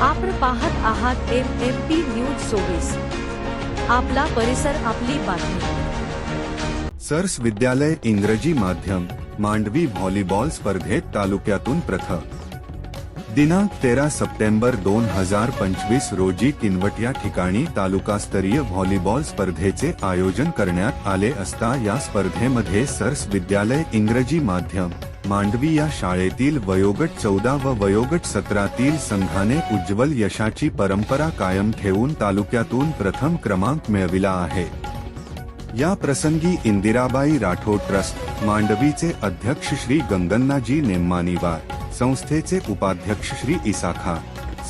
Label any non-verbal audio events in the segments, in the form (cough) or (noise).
आपण पाहत आहात एम एम पी न्यूज चोवीस. आपला परिसर आपली बातमी. सर्स विद्यालय इंग्रजी माध्यम मांडवी व्हॉलीबॉल स्पर्धेत तालुक्यातून प्रथम. दिनांक तेरा सप्टेंबर दोन हजार पंचवीस रोजी किनवट या ठिकाणी तालुकास्तरीय व्हॉलीबॉल स्पर्धेचे आयोजन करण्यात आले असता या स्पर्धेमध्ये सर्स विद्यालय इंग्रजी माध्यम मांडवी या शाळेतील वयोगट चौदा व वयोगट सतरातील संघाने उज्ज्वल यशाची परंपरा कायम ठेवून तालुक्यातून प्रथम क्रमांक मिळविला आहे. या प्रसंगी इंदिराबाई राठोड ट्रस्ट मांडवीचे अध्यक्ष श्री गंगन्नाजी नेम्मानीवार संस्थेचे उपाध्यक्ष श्री इसाखा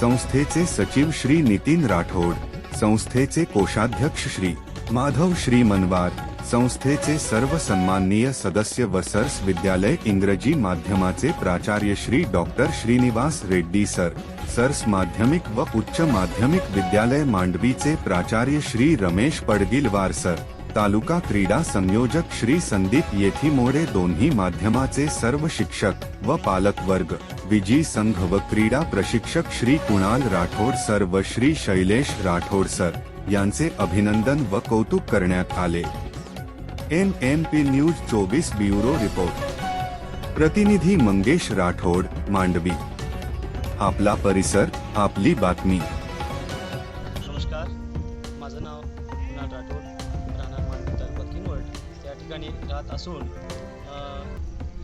संस्थेचे सचिव श्री नितीन राठोड संस्थेचे कोषाध्यक्ष श्री माधव श्री मनवार संस्थेचे सर्व सन्माननीय सदस्य व सर्स विद्यालय इंग्रजी माध्यमाचे प्राचार्य Shri doctor Srinivas Reddy sir sirs माध्यमिक व उच्च माध्यमिक विद्यालय मांडवीचे प्राचार्य श्री रमेश पडगिलवार सर तालुका क्रीडा संयोजक श्री संदीप येथीमोडे दोन्ही माध्यमाचे सर्व शिक्षक व पालक वर्ग विजी संघ व क्रीडा प्रशिक्षक श्री कुणाल राठोड सर व श्री शैलेश राठोड सर यांचे अभिनंदन व कौतुक करण्यात आले. एम एम पी न्यूज चोवीस ब्युरो रिपोर्ट. प्रतिनिधी मंगेश राठोड मांडवी. आपला परिसर आपली बातमी. नमस्कार. माझं नाव कुणाल राठोड. राहणार मांडवी तालुका किनवट या ठिकाणी राहत असून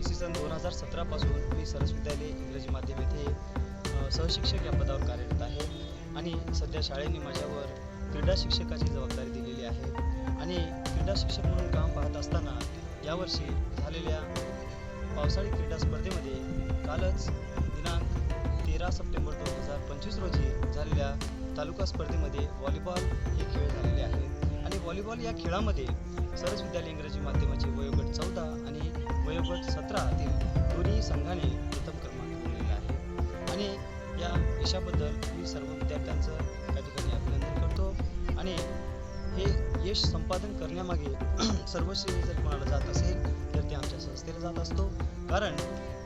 इसवी सन दोन हजार सतरापासून मी सरस विद्यालय इंग्रजी माध्यम येथे सहशिक्षक या पदावर कार्यरत आहे. आणि सध्या शाळेने माझ्यावर क्रीडा शिक्षकाची जबाबदारी दिलेली आहे. आणि क्रीडा शिक्षक म्हणून काम पाहत असताना यावर्षी झालेल्या पावसाळी क्रीडा स्पर्धेमध्ये कालच दिनांक तेरा सप्टेंबर दोन हजार पंचवीस रोजी झालेल्या तालुका स्पर्धेमध्ये व्हॉलीबॉल हे खेळ झालेले आहेत. आणि व्हॉलीबॉल या खेळामध्ये सरस विद्यालय इंग्रजी माध्यमाचे वयोगट चौदा आणि वयोगट सतरातील दोन्ही संघाने प्रथम क्रमांक मिळवलेला आहे. आणि या यशाबद्दल मी सर्व विद्यार्थ्यांचं यश संपादन करण्यामागे (clears throat) सर्व श्रेय जर कोणाला जात असेल तर ते आमच्या संस्थेला जात असतो. कारण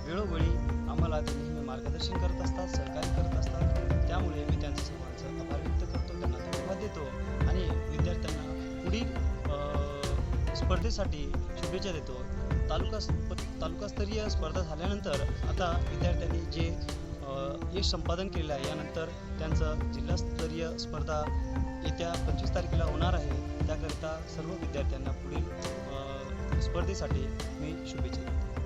वेळोवेळी आम्हाला ते नेहमी मार्गदर्शन करत असतात सहकार्य करत असतात. त्यामुळे मी त्यांचं सर्वांचं आभार व्यक्त करतो त्यांना धन्यवाद देतो. आणि विद्यार्थ्यांना पुढील स्पर्धेसाठी शुभेच्छा देतो. तालुका तालुकास्तरीय स्पर्धा झाल्यानंतर आता विद्यार्थ्यांनी जे यश संपादन केलेलं आहे यानंतर त्यांचं जिल्हास्तरीय स्पर्धा येत्या पंचवीस तारखेला होणार आहे. त्याकरता सर्व विद्यार्थ्यांना पुढील स्पर्धेसाठी मी शुभेच्छा देतो.